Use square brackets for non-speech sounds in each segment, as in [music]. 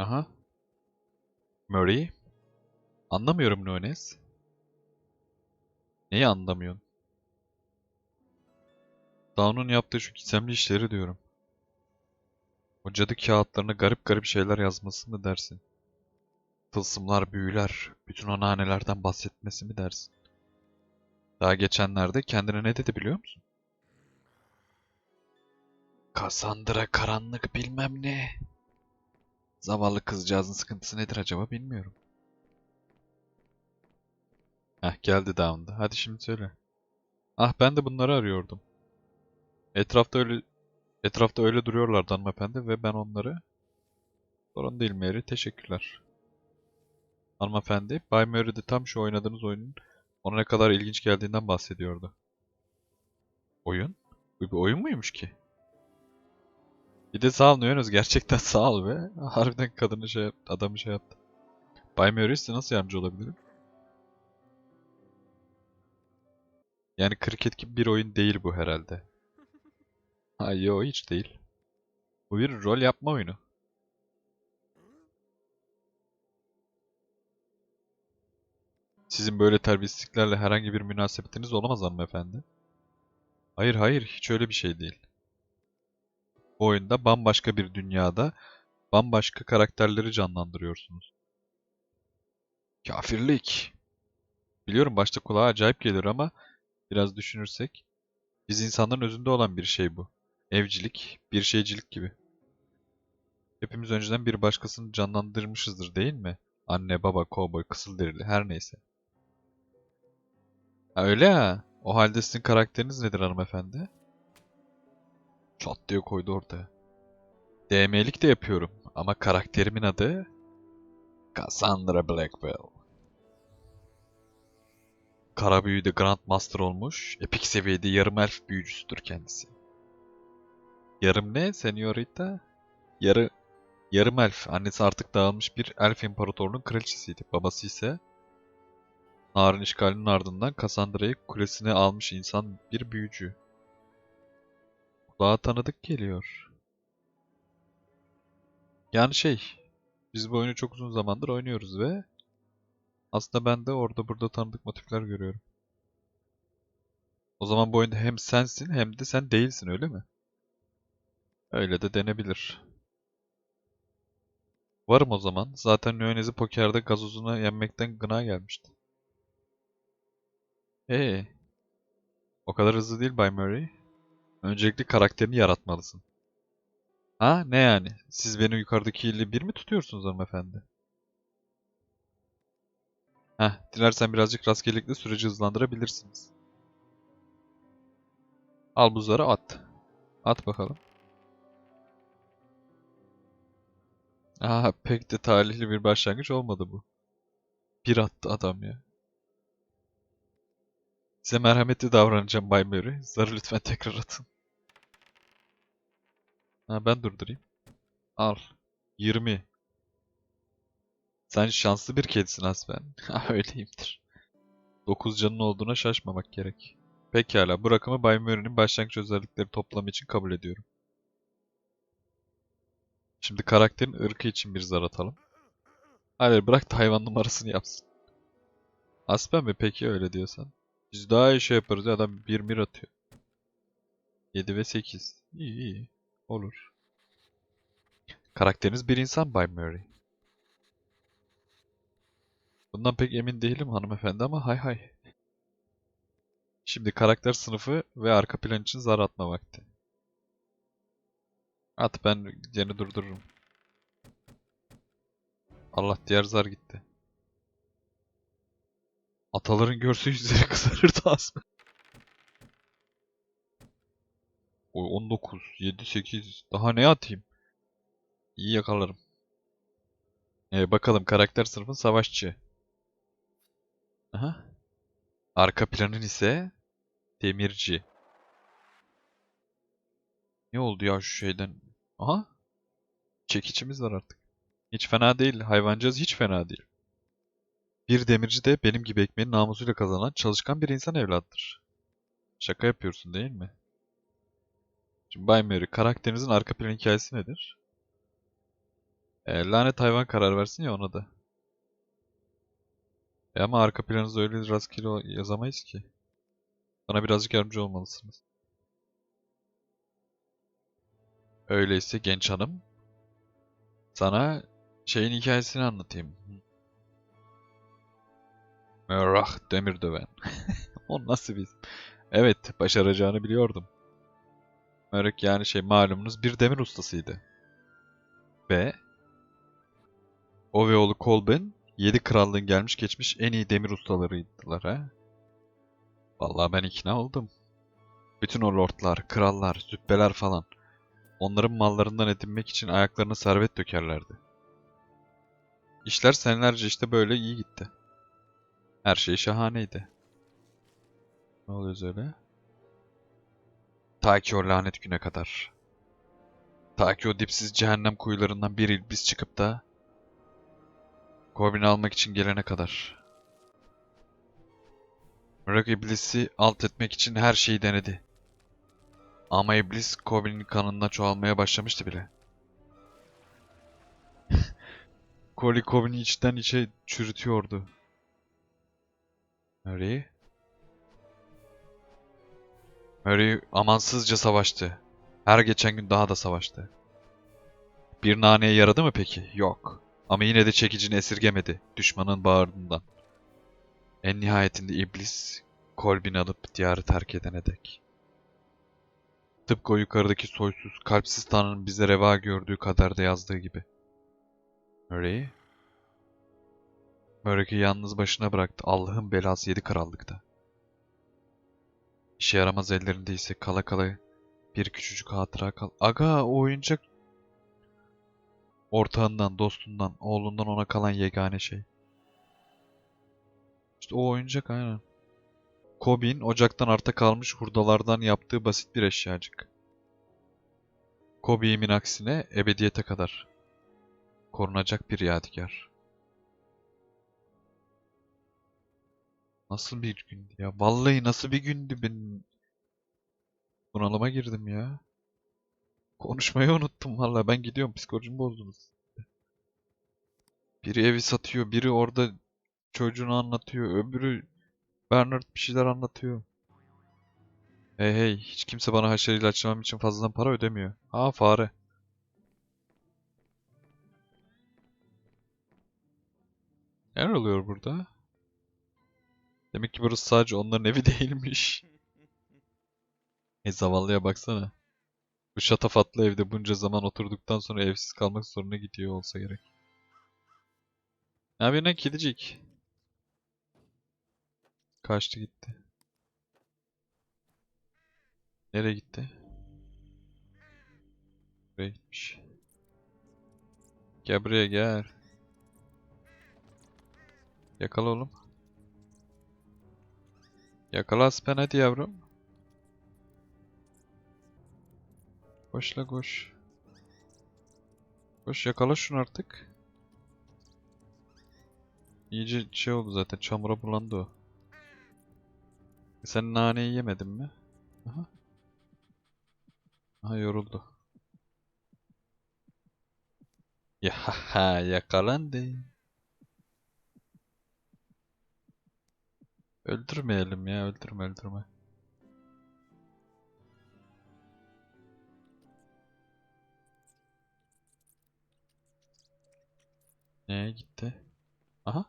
Aha. Murray. Anlamıyorum Nunes. Neyi anlamıyorsun? Dawn'un yaptığı şu gizemli işleri diyorum. O cadı kağıtlarına garip garip şeyler yazması mı dersin? Tılsımlar, büyüler, bütün o nanelerden bahsetmesi mi dersin? Daha geçenlerde kendine ne dedi biliyor musun? Cassandra karanlık bilmem ne. Zavallı kızcağızın sıkıntısı nedir acaba bilmiyorum. Heh geldi Down'da. Hadi şimdi söyle. Ah ben de bunları arıyordum. Etrafta öyle etrafta öyle duruyorlardı hanımefendi ve ben onları sorun değil Mary teşekkürler. Hanımefendi Bay Mary de tam şu oynadığınız oyunun ona ne kadar ilginç geldiğinden bahsediyordu. Oyun? Bu bir oyun muymuş ki? Bir de sağ Nuyanöz gerçekten sağ ol be. [laughs] Harbiden kadını şey yaptı, adamı şey yaptı. Bay size nasıl yardımcı olabilirim? Yani kriket gibi bir oyun değil bu herhalde. [laughs] Ha yo hiç değil. Bu bir rol yapma oyunu. Sizin böyle terbiyesizliklerle herhangi bir münasebetiniz olamaz hanımefendi. Hayır hayır hiç öyle bir şey değil. Oyunda bambaşka bir dünyada bambaşka karakterleri canlandırıyorsunuz. Kafirlik. Biliyorum başta kulağa acayip gelir ama biraz düşünürsek biz insanların özünde olan bir şey bu. Evcilik, bir şeycilik gibi. Hepimiz önceden bir başkasını canlandırmışızdır değil mi? Anne, baba, kovboy, kısılderili her neyse. Ha öyle ha. O halde sizin karakteriniz nedir hanımefendi? Çat diye koydu ortaya. DM'lik de yapıyorum ama karakterimin adı Cassandra Blackwell. Kara büyüde Grandmaster olmuş, epik seviyede yarım elf büyücüsüdür kendisi. Yarım ne, senyorita? Yarı, yarım elf. Annesi artık dağılmış bir elf imparatorunun kraliçesiydi. Babası ise Nar'ın işgalinin ardından Cassandra'yı kulesine almış insan bir büyücü. Kulağa tanıdık geliyor. Yani şey, biz bu oyunu çok uzun zamandır oynuyoruz ve aslında ben de orada burada tanıdık motifler görüyorum. O zaman bu oyunda hem sensin hem de sen değilsin öyle mi? Öyle de denebilir. Varım o zaman. Zaten Nyones'i pokerde gazozuna yenmekten gına gelmişti. Ee, o kadar hızlı değil Bay Murray. Öncelikle karakterini yaratmalısın. Ha ne yani? Siz beni yukarıdakiyle bir mi tutuyorsunuz hanımefendi? Heh, dilersen birazcık rastgelelikle süreci hızlandırabilirsiniz. Al buzları at. At bakalım. Aa, pek de talihli bir başlangıç olmadı bu. Bir attı adam ya. Size merhametli davranacağım Bay Murray. Zarı lütfen tekrar atın. Ha, ben durdurayım. Al. 20. Sen şanslı bir kedisin Aspen. [laughs] Ha öyleyimdir. 9 canın olduğuna şaşmamak gerek. Pekala, bu rakamı Bay Murray'nin başlangıç özellikleri toplamı için kabul ediyorum. Şimdi karakterin ırkı için bir zar atalım. Hayır, bırak da hayvan numarasını yapsın. Aspen mi peki öyle diyorsan? Biz daha iyi şey yaparız ya adam 1 mir atıyor. 7 ve 8. İyi iyi. Olur. Karakteriniz bir insan Bay Murray. Bundan pek emin değilim hanımefendi ama hay hay. Şimdi karakter sınıfı ve arka plan için zar atma vakti. At ben yeni durdururum. Allah diğer zar gitti. Ataların görse yüzleri [laughs] kızarırdı aslında. Oy 19, 7, 8. Daha ne atayım? İyi yakalarım. Ee, bakalım karakter sınıfın savaşçı. Aha. Arka planın ise demirci. Ne oldu ya şu şeyden? Aha. Çekiçimiz var artık. Hiç fena değil. Hayvancağız hiç fena değil. Bir demirci de benim gibi ekmeğin namusuyla kazanan çalışkan bir insan evladıdır. Şaka yapıyorsun değil mi? Şimdi Bay Mary, karakterinizin arka plan hikayesi nedir? E, lanet hayvan karar versin ya ona da. E ama arka planınızda öyle rastgele yazamayız ki. Bana birazcık yardımcı olmalısınız. Öyleyse genç hanım, sana şeyin hikayesini anlatayım. Merah demir döven. [laughs] O nasıl bir... Evet, başaracağını biliyordum. Mörük yani şey malumunuz bir demir ustasıydı. Ve o ve oğlu Kolben yedi krallığın gelmiş geçmiş en iyi demir ustalarıydılar ha. Vallahi ben ikna oldum. Bütün o lordlar, krallar, züppeler falan onların mallarından edinmek için ayaklarına servet dökerlerdi. İşler senelerce işte böyle iyi gitti. Her şey şahaneydi. Ne oluyor öyle? Ta ki o lanet güne kadar. Ta ki o dipsiz cehennem kuyularından bir ilbis çıkıp da Corbin'i almak için gelene kadar. Murok iblisi alt etmek için her şeyi denedi. Ama iblis Corbin'in kanında çoğalmaya başlamıştı bile. [laughs] Collie Corbin'i içten içe çürütüyordu. Murray? Murray amansızca savaştı. Her geçen gün daha da savaştı. Bir naneye yaradı mı peki? Yok. Ama yine de çekicini esirgemedi düşmanın bağrından. En nihayetinde iblis Kolbin'i alıp diyarı terk edene dek. Tıpkı o yukarıdaki soysuz, kalpsiz tanrının bize reva gördüğü kaderde yazdığı gibi. Murray? Murray'i yalnız başına bıraktı Allah'ın belası yedi krallıkta. İşe yaramaz ellerinde ise kala kala bir küçücük hatıra kal. Aga o oyuncak ortağından, dostundan, oğlundan ona kalan yegane şey. İşte o oyuncak aynen. Kobe'in ocaktan arta kalmış hurdalardan yaptığı basit bir eşyacık. Kobe'imin aksine ebediyete kadar. Korunacak bir yadigar. Nasıl bir gündü ya? Vallahi nasıl bir gündü ben bunalıma girdim ya. Konuşmayı unuttum valla. Ben gidiyorum. Psikolojimi bozdunuz. Biri evi satıyor. Biri orada çocuğunu anlatıyor. Öbürü Bernard bir şeyler anlatıyor. Hey hey. Hiç kimse bana haşere ilaçlamam için fazladan para ödemiyor. Aa fare. Neler oluyor burada? Demek ki burası sadece onların evi [laughs] değilmiş. E zavallıya baksana. Bu şatafatlı evde bunca zaman oturduktan sonra evsiz kalmak zoruna gidiyor olsa gerek. Ne yapıyorsun kedicik? Kaçtı gitti. Nereye gitti? Buraya gitmiş. Gel buraya gel. Yakala oğlum. Yakala Aspen hadi yavrum. Koş la koş. Koş yakala şunu artık. İyice şey oldu zaten çamura bulandı o. E Sen naneyi yemedin mi? Aha. Aha yoruldu. Ya [laughs] ha yakalandı. Öldürmeyelim ya öldürme öldürme. Neye gitti? Aha.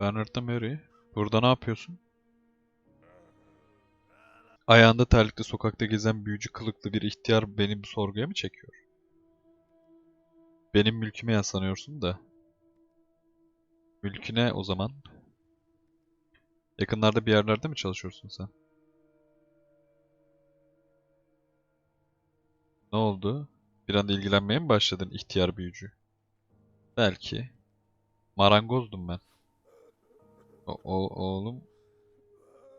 Bernard'da Mary. Burada ne yapıyorsun? Ayağında terlikle sokakta gezen büyücü kılıklı bir ihtiyar beni bu sorguya mı çekiyor? Benim mülküme yaslanıyorsun da. Mülküne o zaman. Yakınlarda bir yerlerde mi çalışıyorsun sen? Ne oldu? Bir anda ilgilenmeye mi başladın ihtiyar büyücü? Belki. Marangozdum ben. O, o- oğlum.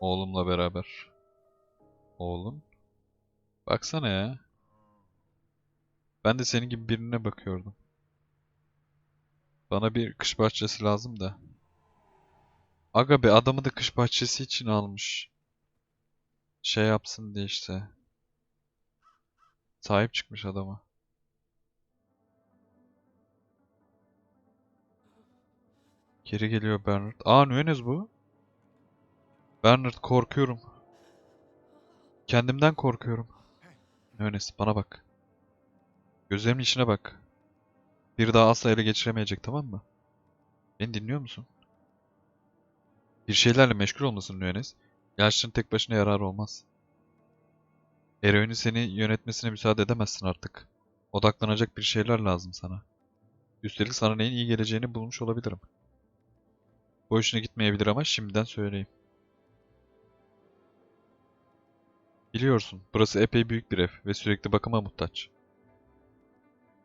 Oğlumla beraber. Oğlum. Baksana ya. Ben de senin gibi birine bakıyordum. Bana bir kış bahçesi lazım da. Aga be adamı da kış bahçesi için almış. Şey yapsın diye işte. Sahip çıkmış adama. Geri geliyor Bernard. Aa Nunes bu. Bernard korkuyorum. Kendimden korkuyorum. Nunes bana bak. Gözlerimin içine bak. Bir daha asla ele geçiremeyecek tamam mı? Beni dinliyor musun? Bir şeylerle meşgul olmasın Nunes. Yaşlının tek başına yarar olmaz. Eroin'in seni yönetmesine müsaade edemezsin artık. Odaklanacak bir şeyler lazım sana. Üstelik sana neyin iyi geleceğini bulmuş olabilirim. Bu hoşuna gitmeyebilir ama şimdiden söyleyeyim. Biliyorsun, burası epey büyük bir ev ve sürekli bakıma muhtaç.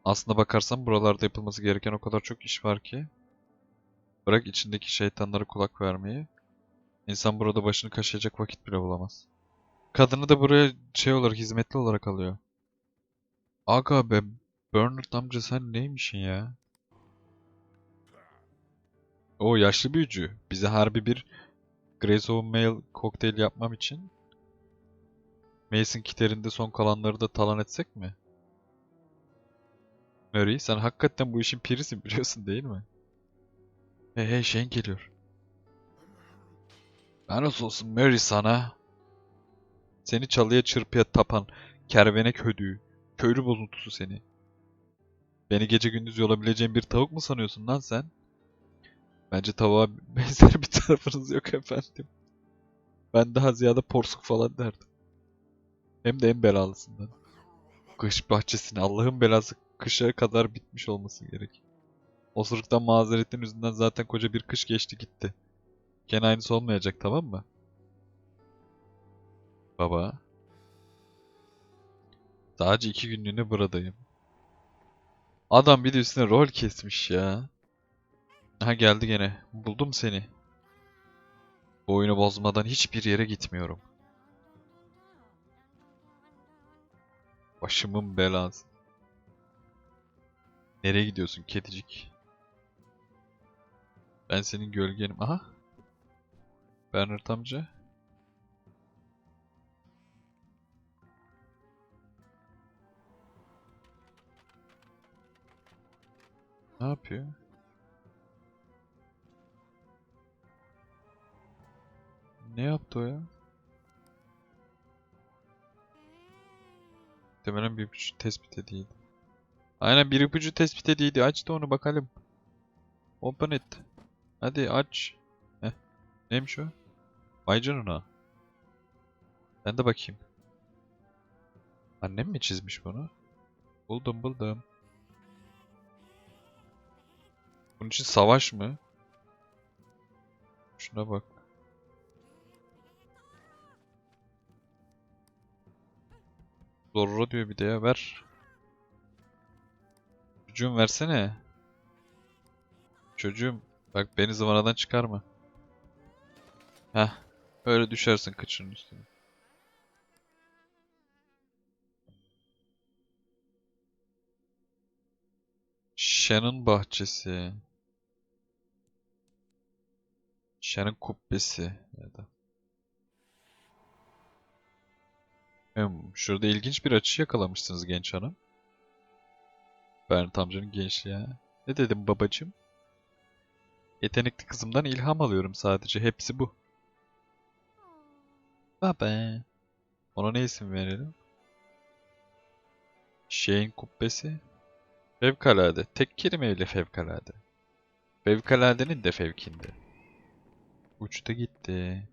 Aslına bakarsan buralarda yapılması gereken o kadar çok iş var ki. Bırak içindeki şeytanlara kulak vermeyi. İnsan burada başını kaşıyacak vakit bile bulamaz. Kadını da buraya şey olarak, hizmetli olarak alıyor. Aga be, Bernard amca sen neymişsin ya? O yaşlı büyücü. Bize harbi bir Grace of Male kokteyl yapmam için Mason Kitter'inde son kalanları da talan etsek mi? Murray sen hakikaten bu işin pirisin biliyorsun değil mi? Hey hey Shane geliyor. Lanet olsun Murray sana. Seni çalıya çırpıya tapan kervenek hödüğü, köylü bozuntusu seni. Beni gece gündüz yolabileceğin bir tavuk mu sanıyorsun lan sen? Bence tavuğa [laughs] benzer bir tarafınız yok efendim. Ben daha ziyade porsuk falan derdim. Hem de en belalısından. Kış bahçesine Allah'ın belası kışa kadar bitmiş olması gerek. Osuruktan mazeretin yüzünden zaten koca bir kış geçti gitti. Gene aynısı olmayacak tamam mı? Baba. Sadece iki günlüğüne buradayım. Adam bir de üstüne rol kesmiş ya. Ha geldi gene. Buldum seni. Bu oyunu bozmadan hiçbir yere gitmiyorum. Başımın belası. Nereye gidiyorsun kedicik? Ben senin gölgenim. Aha. Bernard amca. Ne yapıyor? Ne yaptı o ya? Muhtemelen bir tespit edildi. Aynen bir ipucu tespit edildi. Aç da onu bakalım. Open it. Hadi aç. Heh. Neymiş o? Vay canına. Ben de bakayım. Annem mi çizmiş bunu? Buldum buldum. Bunun için savaş mı? Şuna bak. Zorro diyor bir de ya ver. Çocuğum versene. Çocuğum bak beni zıvanadan çıkarma. Heh. Öyle düşersin kıçının üstüne. Shannon bahçesi. Shannon kubbesi ya da. Şurada ilginç bir açı yakalamışsınız genç hanım. Bernard amcanın gençliği. Ne dedim babacım? Yetenekli kızımdan ilham alıyorum sadece. Hepsi bu. Baba. Ona ne isim verelim? Şeyin kubbesi. Fevkalade. Tek kelimeyle fevkalade. Fevkaladenin de fevkinde. Uçta gitti.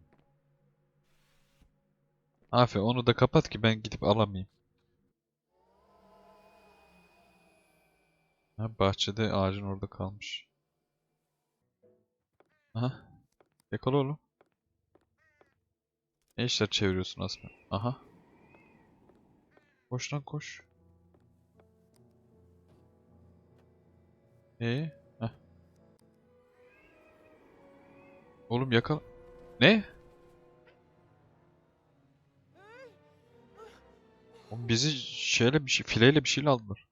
Aferin onu da kapat ki ben gidip alamayayım. Ha, bahçede ağacın orada kalmış. Aha. Yakala oğlum. Ne işler çeviriyorsun Asma? Aha. Koş lan koş. Ee? Heh. Oğlum yakala. Ne? Oğlum bizi şeyle bir şey, fileyle bir şeyle aldılar.